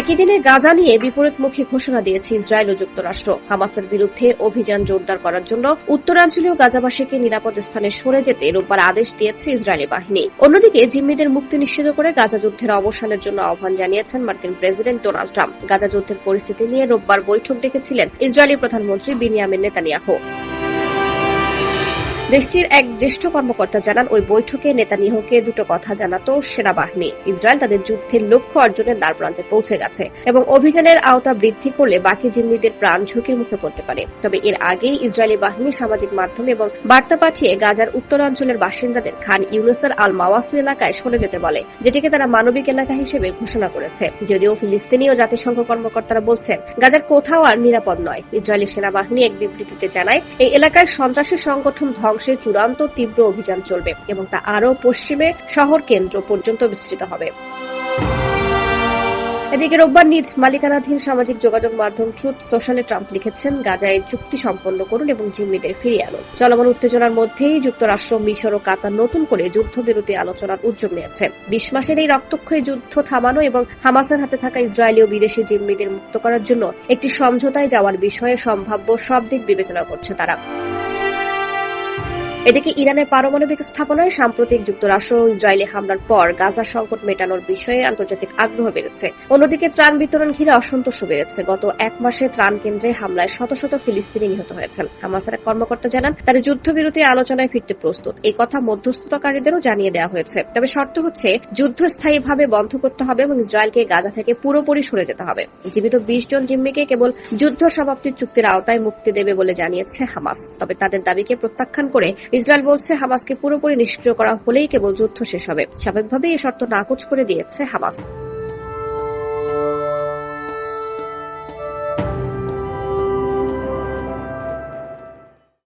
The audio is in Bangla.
একই দিনে গাজা নিয়ে বিপরীতমুখী ঘোষণা দিয়েছে ইসরায়েল ও যুক্তরাষ্ট্র। হামাসের বিরুদ্ধে অভিযান জোরদার করার জন্য উত্তরাঞ্চলীয় গাজাবাসীকে নিরাপদ স্থানে সরে যেতে রোববার আদেশ দিয়েছে ইসরায়েলি বাহিনী। অন্যদিকে জিম্মিদের মুক্তি নিশ্চিত করে গাজা যুদ্ধের অবসানের জন্য আহ্বান জানিয়েছেন মার্কিন প্রেসিডেন্ট ডোনাল্ড ট্রাম্প। গাজা যুদ্ধের পরিস্থিতি নিয়ে রোববার বৈঠক ডেকেছিলেন ইসরায়েলি প্রধানমন্ত্রী বিনিয়ামিন নেতানিয়াহু। দেশটির এক জ্যেষ্ঠ কর্মকর্তা জানান, ওই বৈঠকে নেতানিয়াহুকে দুটো কথা জানাতো সেনাবাহিনী। ইসরায়েল তাদের যুদ্ধের লক্ষ্য অর্জনের দ্বারপ্রান্তে পৌঁছে গেছে এবং অভিযানের আওতা বৃদ্ধি করলে বাকি জিম্মিদের প্রাণ ঝুঁকির মুখে পড়তে পারে। তবে এর আগেই ইসরায়েলি বাহিনী সামাজিক মাধ্যমে এবং বার্তা পাঠিয়ে গাজার উত্তরাঞ্চলের বাসিন্দাদের খান ইউনুসের আল মাওয়াসি এলাকায় সরে যেতে বলে, যেটিকে তারা মানবিক এলাকা হিসেবে ঘোষণা করেছে। যদিও ফিলিস্তিনি ও জাতিসংঘ কর্মকর্তারা বলছেন, গাজার কোথাও আর নিরাপদ নয়। ইসরায়েলি সেনাবাহিনী এক বিবৃতিতে জানায়, এই এলাকায় সন্ত্রাসী সংগঠন ধ্বংসের চূড়ান্ত তীব্র অভিযান চলবে এবং তা আরও পশ্চিমে শহর কেন্দ্র পর্যন্ত বিস্তৃত হবে। এদিকে রোববার নিজ মালিকানাধীন সামাজিক যোগাযোগ মাধ্যম ট্রুথ সোশ্যালে ট্রাম্প লিখেছেন, গাজায় চুক্তি সম্পন্ন করুন এবং জিম্মিদের ফিরিয়ে আনুন। চলমান উত্তেজনার মধ্যেই যুক্তরাষ্ট্র, মিশর ও কাতার নতুন করে যুদ্ধবিরতি আলোচনার উদ্যোগ নিয়েছে। বিশ মাসের এই রক্তক্ষয়ী যুদ্ধ থামানো এবং হামাসের হাতে থাকা ইসরায়েলি ও বিদেশি জিম্মিদের মুক্ত করার জন্য একটি সমঝোতায় যাওয়ার বিষয়ে সম্ভাব্য সব দিক বিবেচনা করছে তারা। এদিকে ইরানের পারমাণবিক স্থাপনায় সাম্প্রতিক যুক্তরাষ্ট্র ও ইসরায়েলি হামলার পর গাজা সংকট মেটানোর বিষয়ে আন্তর্জাতিক আগ্রহ বেড়েছে। অন্যদিকে ত্রাণ বিতরণ ঘিরে অসন্তোষ বেড়েছে। গত এক মাসে ত্রাণ কেন্দ্রে হামলায় শত শত ফিলিস্তিনি নিহত হয়েছেন। হামাসের কর্মকর্তা জানান তারা যুদ্ধবিরতি আলোচনায় ফিরতে প্রস্তুত। এই কথা মধ্যস্থতাকারীদেরও জানিয়ে দেওয়া হয়েছে। তবে শর্ত হচ্ছে, যুদ্ধ স্থায়ীভাবে বন্ধ করতে হবে এবং ইসরায়েলকে গাজা থেকে পুরোপুরি সরে যেতে হবে। জীবিত বিশ জন জিম্মিকে কেবল যুদ্ধ সমাপ্তির চুক্তির আওতায় মুক্তি দেবে বলে জানিয়েছে হামাস। তবে তাদের দাবিকে প্রত্যাখ্যান করে ইসরায়েল বলছে হামাসকে পুরোপুরি নিষ্ক্রিয় করা হলেই কেবল যুদ্ধ শেষ হবে। স্বাভাবিকভাবেই এ শর্ত নাকচ করে দিয়েছে হামাস।